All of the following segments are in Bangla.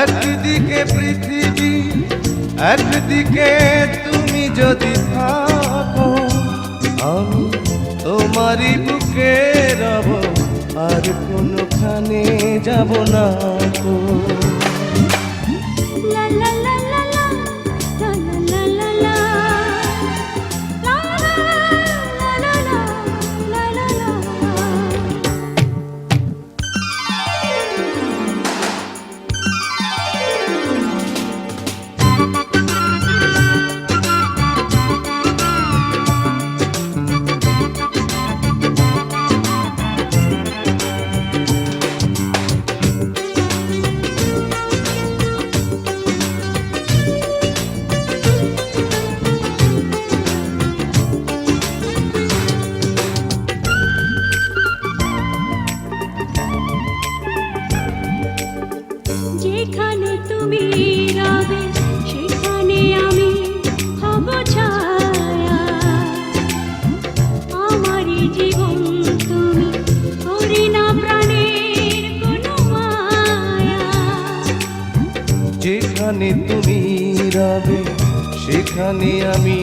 একদিকে পৃথিবী একদিকে তুমি যদি থাকো তোমারই বুকে রব আর কোনখানে যাব না তুমি রবে সেখানে আমি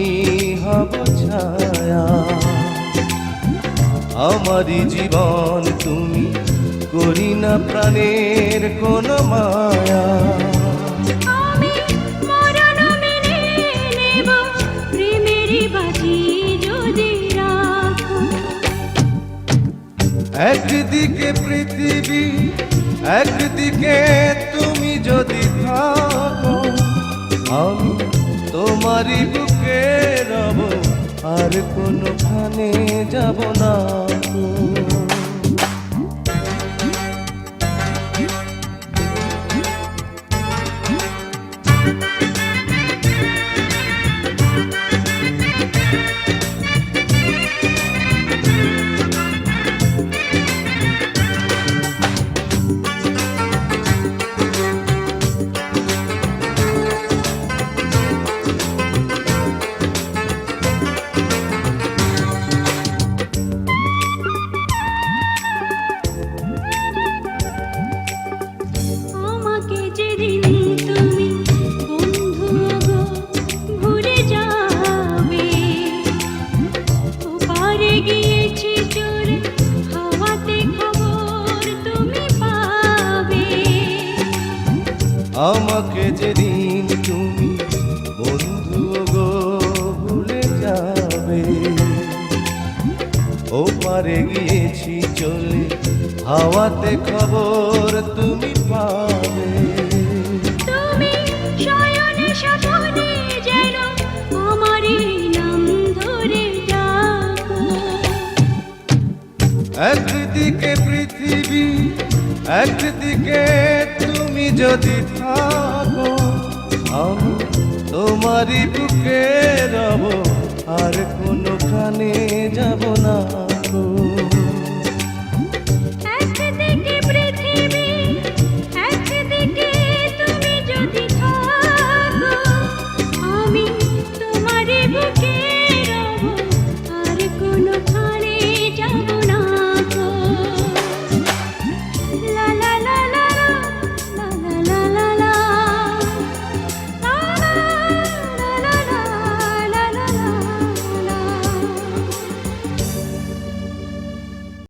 হব ছায়া। আমারই জীবন তুমি করি না প্রাণের কোন মায়া। একদিকে পৃথিবী একদিকে তুমি কোনোখানে যাব না। আমাকে যেদিন তুমি বন্ধু গো ভুলে যাবে ও পারে গিয়েছি চলে হাওয়াতে খবর তুমি পাবে। তুমি শয়নে স্বপনে একদিকে তুমি যদি থাকো আমি তোমারই বুকে রব।